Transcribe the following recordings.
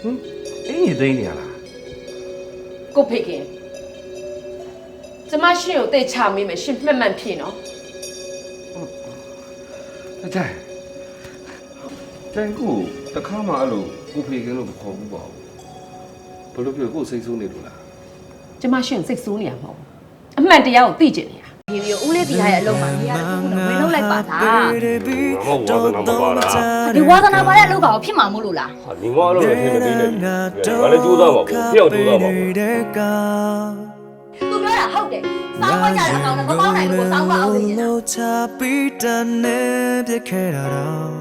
ဟင်အင်းကြီးသိနေရလားကိုဖေခင်ကျမရှင်ကိုတိတ်ချမေးမယ်ရှင်မှတ်မှန်ဖြေနော်အကြိုင်ကျန်ကိုတခါမှအဲ့လိုကိုဖေကင်းလို့မခေါ်ဘူးပေါ့ဘယ်လိုပြောကိုစိတ်ဆိုးနေလို့လားကျမရှင်ကိုစိတ်ဆိုးနေရမှာမဟုတ်ဘူးအမှန်တရားကိုသိကျင်နေတာ ဒီဗီကိုဦးလေးတီထားရဲ့အလုပ်မှာနေရာတစ်ခုတော့ဝင်လုံးလိုက်ပါလားဒီဝါသနာပါတဲ့အလုပ်ကောင်ဖြစ်မှာမို့လို့လားဟာညီမအဲ့လိုလည်းထင်မသိနဲ့ငါလည်းကြိုးစားပါဘူးဖျောက်ကြိုးစားပါဘူးသူပြောတာဟုတ်တယ်စောင်းခွက်ကြတဲ့အကောင်နဲ့မပေါင်းနိုင်ဘူးကိုစောင်းခွက်အောင်နေနေတာလို့ချပြီးတန်နေပြခဲ့တာတော့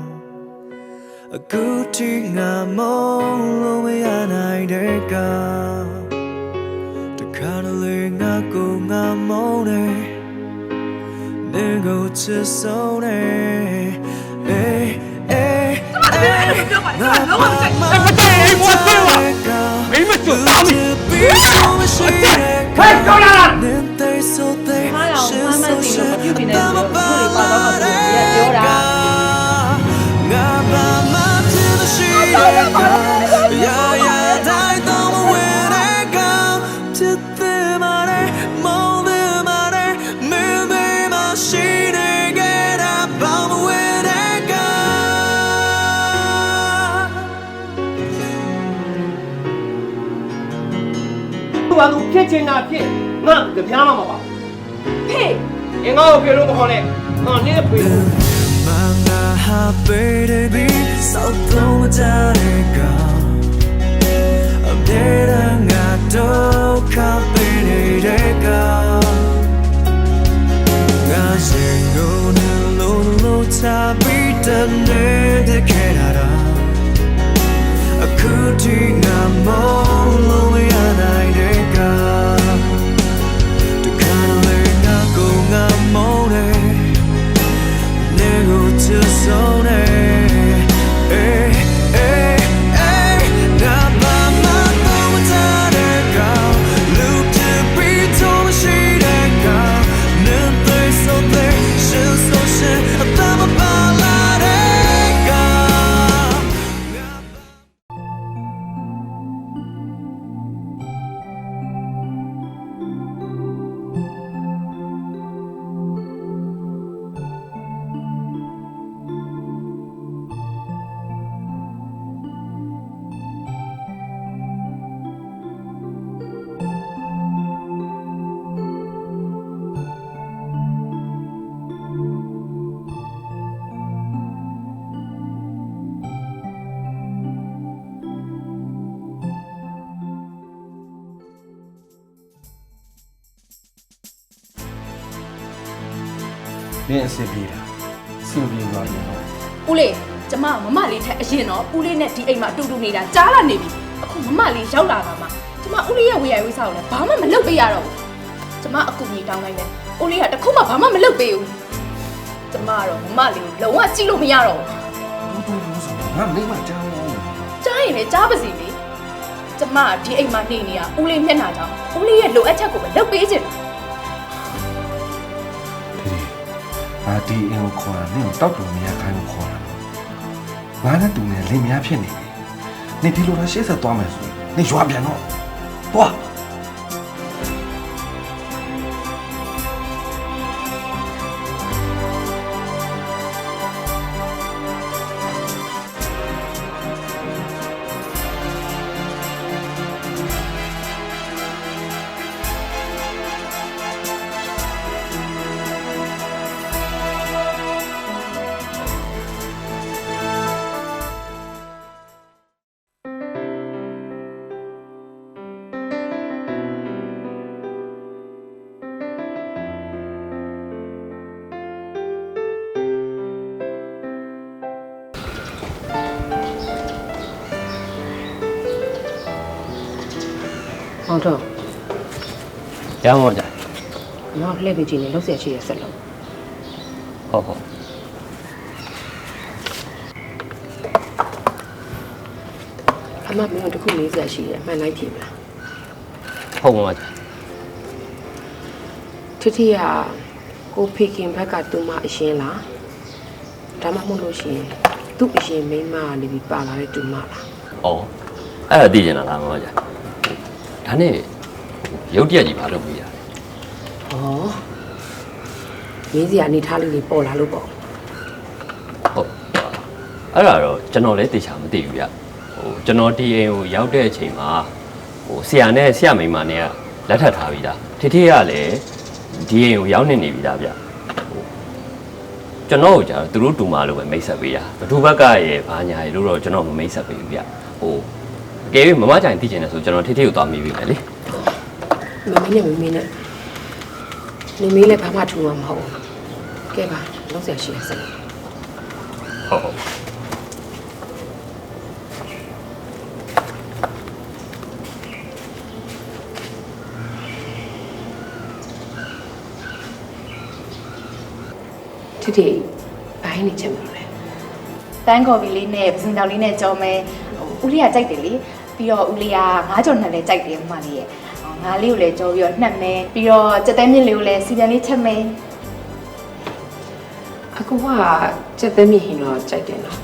အခုထိငါမလို့မရနိုင်တဲ့ကတခါတလေငါကိုငါမုန်းနေ နေကိုချစ်ဆုံးနေအေးအေးအဲ့ဒါပြောပါတော့လုံးဝမကြိုက်ဘူးမကြိုက်ဘူး သူကသူဖြစ်ချင်တာဖြစ်ငါကြပြားမှာမပါဖေးအင်းငါ့ကိုဖေလို့မခေါ်နဲ့ငါနင်းဖေလို့ Manga baby so don't matter I'm နင်းအဆင်ပြေတာအဆင်ပြေသွားပြီနော်ဦးလေးကျမမမလေးထက်အရင်တော့ဦးလေးနဲ့ဒီအိမ်မှာအတူတူနေတာကြားလာနေပြီအခုမမလေးရောက်လာတာမှကျမဦးလေးရဲ့ဝေယဝေးစားကိုလည်းဘာမှမလုပ်ပေးရတော့ဘူးကျမအကူကြီးတောင်းလိုက်တယ်ဦးလေးကတခုမှဘာမှမလုပ်ပေးဘူးကျမကတော့မမလေးကိုလုံးဝကြည့်လို့မရတော့ဘူးဘူးဘူးဘူးဆိုတော့ငါမိမကြောင်းလို့ကြားရင်လည်းကြားပါစီလေကျမကဒီအိမ်မှာနေနေရဦးလေးမျက်နှာကြောင့်ဦးလေးရဲ့လိုအပ်ချက်ကိုပဲလုပ်ပေးချင်တယ် ငါဒီအင်းကိုခေါ်တာနင်းကိုတောက်တူမရခိုင်းကိုခေါ်တာငါနဲ့တူနေလင်မယားဖြစ်နေပြီနေဒီလိုလားရှေ့ဆက်သွားမယ်ဆိုရင်နေရွာပြန်တော့သွား အောင်တော့ရမောတာနောက်လှည့်ပြီးကြည့်နေလောက်ဆက်ရှိရဆက်လို့ဟုတ်ဟုတ်အမမင်းတို့တစ်ခုလေးဆက်ရှိရမှန်လိုက်ကြည့်မလားဟုတ်ပါမှာထထီဟာကိုဖေခင်ဘက်ကသူ့မအရင်လားဒါမှမဟုတ်လို့ရှိရင်သူ့အရင်မိန်းမလေးပြီးပါလာတဲ့သူ့မလားဩအဲ့ဒါသိကျင်တာလားမမကြီး ဒါနဲ့ရုပ်တရက်ကြီးဘာလုပ်ပြီးရလဲဟောမင်းစီကနေထားလေးလေးပေါ်လာလို့ပေါ့ဟုတ်အဲ့ဒါတော့ကျွန်တော်လည်းတေချာမသိဘူးဗျဟိုကျွန်တော်ဒီအိမ်ကိုရောက်တဲ့အချိန်မှာဟိုဆရာနဲ့ဆရာမိန်းမနဲ့ကလက်ထပ်ထားပြီးသားထေထေကလည်းဒီအိမ်ကိုရောက်နေနေပြီးသားဗျဟိုကျွန်တော်ကကြာတော့သူတို့တူမလို့ပဲမိတ်ဆက်ပေးတာဘသူဘက်ကရဲ့ဘာညာရေလို့တော့ကျွန်တော်မမိတ်ဆက်ပေးဘူးဗျဟိုအ ကယ်၍မမကြိုင်သိချင်တယ်ဆိုကျွန်တော်ထေထေကိုသွားမိပြီမယ်လေမမင်းနဲ့မမင်းနဲ့နေမေးလည်းဘာမှထူမှာမဟုတ်ဘူးကဲပါလုံးဆရာရှိရစမ်းဟုတ်ဟုတ်ထိထိဘိုင်းနေချက်မလို့လဲတန်းကော်ဖီလေးနဲ့ပစင်တောင်လေးနဲ့ကြော်မယ်ဟိုဦးလေးကကြိုက်တယ်လေ ပြီးတော့ဦးလေးကငါးကြော်နှစ်လည်းကြိုက်တယ်မမလေးရဲ့ဟောငါးလေးကိုလည်းကြော်ပြီးတော့နှက်မယ်ပြီးတော့ကြက်တဲမြင့်လေးကိုလည်းစီပြန်လေးချက်မယ်အကူကစက်သက်မြင့်ဟင်တော့ကြိုက်တယ်နော်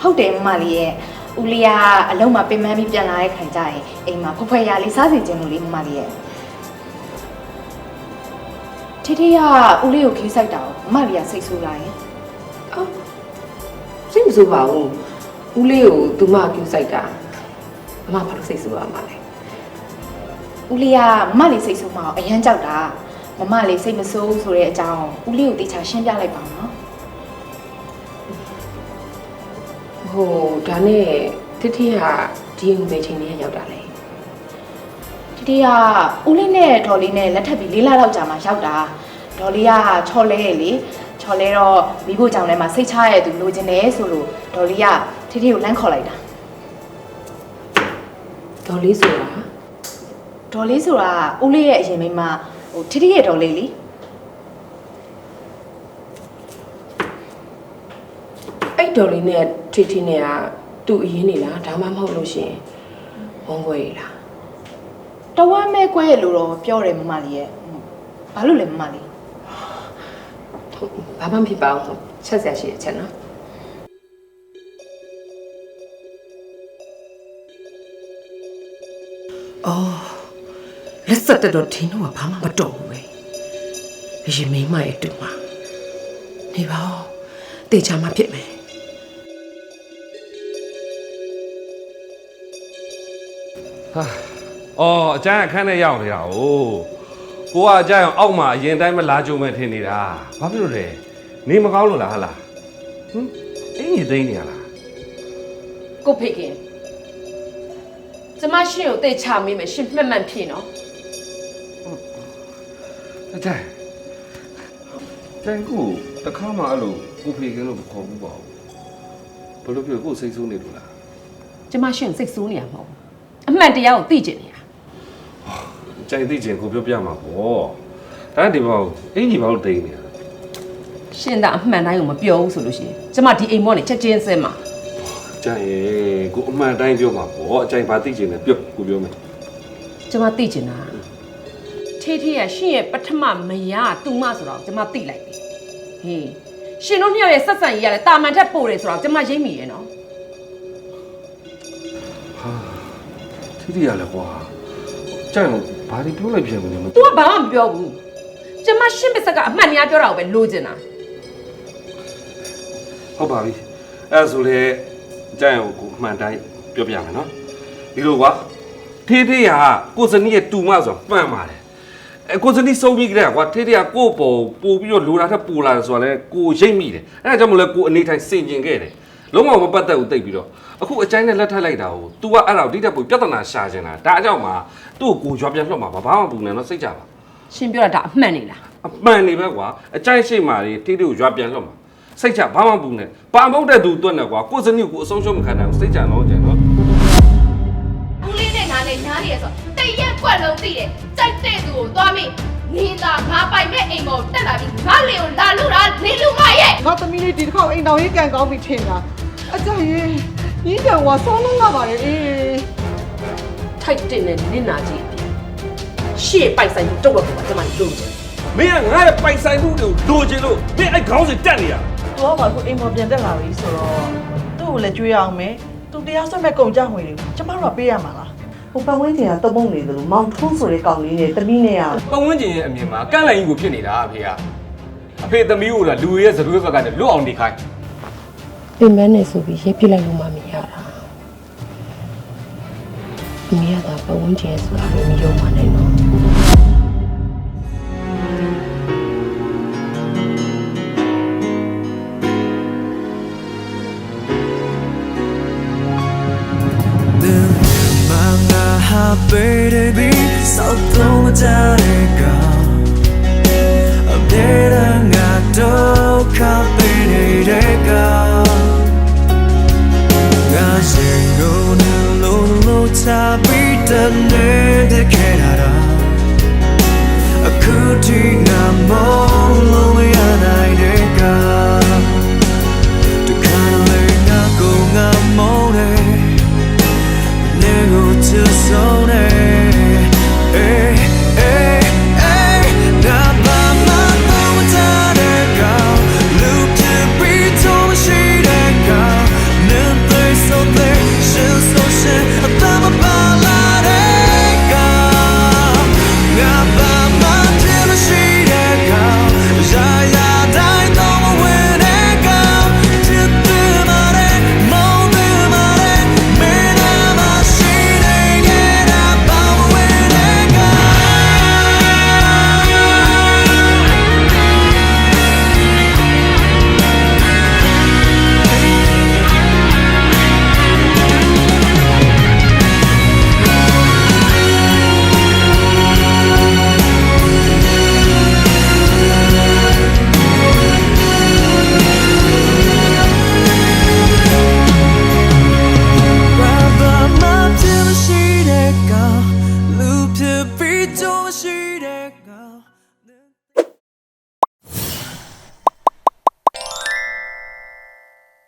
ဟုတ်တယ်မမလေးရဲ့ဦးလေးကအလုံးမှာပင်ပန်းပြီးပြန်လာတဲ့ခိုင်ကြရင်အိမ်မှာဖွယ်ဖွယ်ရလေးစားစီခြင်းလို့လေးမမလေးရဲ့ထေထေကဦးလေးကိုခေးဆိုင်တာကိုမမလေးကစိတ်ဆိုးလာရင်အော်စိတ်မဆိုးပါဘူးဦးလေးကိုသူမကျူဆိုင်တာ အမဘာလို့စိတ်ဆိုးရမှာလဲဦးလေးကမမလေးစိတ်ဆိုးမအောင်အရန်ကြောက်တာမမလေးစိတ်မဆိုးဘူးဆိုတဲ့အကြောင်းဦးလေးကိုတေချာရှင်းပြလိုက်ပါနော်ဟိုဒါနဲ့ထိထိကဒီငွေချိန်လေးရောက်တာလေဒီတီးကဦးလေးနဲ့ဒေါ်လေးနဲ့လက်ထပ်ပြီးလေးလလောက်ကြာမှရောက်တာဒေါ်လေးကချော်လဲရဲ့လေချော်လဲတော့မိဖို့ကြောင့်ထဲမှာစိတ်ချရတဲ့သူလိုချင်တယ်ဆိုလို့ဒေါ်လေးကတီတီကိုလမ်းခေါ်လိုက်တာ ဒေါ်လေးဆိုတာဒေါ်လေးဆိုတာဦးလေးရဲ့အရင်မိန်းမဟိုတီတီရဲ့ဒေါ်လေးလေအဲ့ဒေါ်လေးနဲ့ထိထိနဲ့ကသူ့အရင်နေလားဒါမှမဟုတ်လို့ရှရင်ဘုံခွဲကြီးလားတဝမ်းမဲကွဲရလို့တော့ပြောတယ်မမလေးရဲ့ဟုတ်ဘာလို့လဲမမလေးဟုတ်ဘာမှမဖြစ်ပါဘူးချက်ဆက်ရှိတဲ့ချက်နော် အော်လက်ဆက်တက်တော့ထင်းတော့ဘာမှမတော်ဘူးပဲအရင်မိန်းမရဲ့တူမနေပါဦးတေချာမှဖြစ်မယ်ဟာအော်အကျန်းအခန်းထဲရောက်နေတာ哦ကိုကအကျန်းအောင်အောက်မှာအရင်တိုင်းမလာကြုံမဲ့ထင်နေတာဘာဖြစ်လို့လဲနေမကောင်းလို့လားဟာလားဟမ်အင်းကြီးသိနေရလားကိုဖေခင် ကျမရှင်ကိုတိတ်ချမေးမယ်ရှင်မှတ်မှန်ဖြေနော်အကျန်းကျန်းကိုတခါမှအဲ့လိုကိုဖေကင်းလို့မခေါ်ဘူးပေါ့ဘယ်လိုပြောကိုစိတ်ဆိုးနေလို့လားကျမရှင်ကိုစိတ်ဆိုးနေရမဟုတ်ဘူးအမှန်တရားကိုသိကျင်နေတာကြိုင်သိချင်ကိုပြောပြမှာပေါ့ဒါဒီဘောအင်းကြီးဘာလို့တိန်နေရလဲရှင်သာအမှန်တိုင်းကိုမပြောဘူးဆိုလို့ရှိရင်ကျမဒီအိမ်မောနေချက်ချင်းစဲမှာ ကျန်ရဲ့ကိုအမှန်တိုင်းပြောမှာပေါ့အကြိုင်ဘာသိချင်လဲပြောကိုပြောမယ်ကျမသိကျင်တာထေးထေးရရှင်ရဲ့ပထမမယားတူမဆိုတော့ကျမသိလိုက်ပြီဟေးရှင်တို့မြောက်ရဲ့ဆက်ဆံရေးရတယ်တာမန်ထက်ပိုတယ်ဆိုတော့ကျမရိပ်မိရဲ့နော်ထိတိရလဲကွာကျန်ဘာဒီပြောလိုက်ပြန်မလဲမ။ तू ကဘာမှမပြောဘူး။ကျမရှင်းပစ္စက်ကအမှန်တရားပြောတာကိုပဲလိုချင်တာဟုတ်ပါပြီအဲ့ဒါဆိုလေ ကျန်ကိုအမှန်တိုင်းပြောပြမယ်နော်ဒီလိုကွာထေးထေးကကိုစနီးရဲ့တူမဆိုမှန်ပါတယ်အဲကိုစနီးစုံပြီးကြတဲ့ကွာထေးထေးကကို့ပေါ်ပို့ပြီးတော့လိုတာထက်ပိုလာတယ်ဆိုတာလေကိုရိတ်မိတယ်အဲဒါကြောင့်မလဲကိုအနေထိုင်စင်ကျင်ခဲ့တယ်လုံးဝမပတ်သက်ဘူးတိတ်ပြီးတော့အခုအချိုင်းနဲ့လက်ထပ်လိုက်တာကို तू ကအဲ့ဒါကိုတိတက်ပို့ပြဿနာရှာချင်တာဒါအကြောင်းမှာသူ့ကိုကိုရွာပြန်လွှတ်မှာပါဘာမှမပူနဲ့နော်စိတ်ကြပါ။ရှင်ပြောတာဒါအမှန်နေလားအမှန်နေပဲကွာအကြိုက်ရှိမှတွေတိတိကိုရွာပြန်လွတ်မှာ စိတ်ချဘာမှမပူနဲ့ပါမဟုတ်တဲ့သူတွက်နေကွာကိုယ်စနစ်ကိုအဆုံးရှုံးမခံနိုင်ဘူးစိတ်ချတော့ကြံနော်ဦးလေးနဲ့ငါနဲ့ညားနေရဆိုတိတ်ရက်ကွက်လုံးသိတယ်ကြိုက်တဲ့သူကိုသွားမိနေတာငါပိုင်မဲ့အိမ်ပေါ်တက်လာပြီးငါလေကိုလာလို့တာနေလူမရဲ့ငါသမီးလေးဒီတစ်ခေါက်အိမ်တော်ကြီးကန်ကောင်းပြီထင်တာအကြရင်ကြီးကံဝါဆောင်းလုံးလာပါလေအေး။ထိုက်တင်တဲ့နင့်နာကြီးအပြင်ရှေ့ပိုက်ဆိုင်တုတ်တော့ကကျမလိုချင်တယ်မင်းကငါ့ရဲ့ပိုင်ဆိုင်မှုတွေကိုလိုချင်လို့မင်းအဲ့ခေါင်းစဉ်တက်နေရ သူကဘာကိုအိမ်ပေါ်ပြန်တက်လာပြီဆိုတော့သူ့ကိုလည်းကြွေးအောင်မယ်သူတရားစွဲမဲ့ကုန်ကြငွေတွေကိုကျမတို့ကပေးရမှာလားဟိုပတ်ဝန်းကျင်ကတပုံနေသလိုမောင်ထုံးဆိုတဲ့ကောင်လေးနဲ့တမီးနဲ့ရပတ်ဝန်းကျင်ရဲ့အမြင်မှာကန့်လိုက်ကြီးကိုဖြစ်နေတာအဖေကအဖေသမီးကိုလာလူတွေရဲ့သပည့်ဘက်ကနေလွတ်အောင်နေခိုင်းပြင်ပန်းနေဆိုပြီးရေးပြလိုက်လို့မှမရတာအမေကသာပတ်ဝန်းကျင်ဆိုတာကိုမယုံမှနိုင်တော့ happy to be so don't let it go a bit and got to company to go guys you go no no no tapi tan de kenara a kuti na more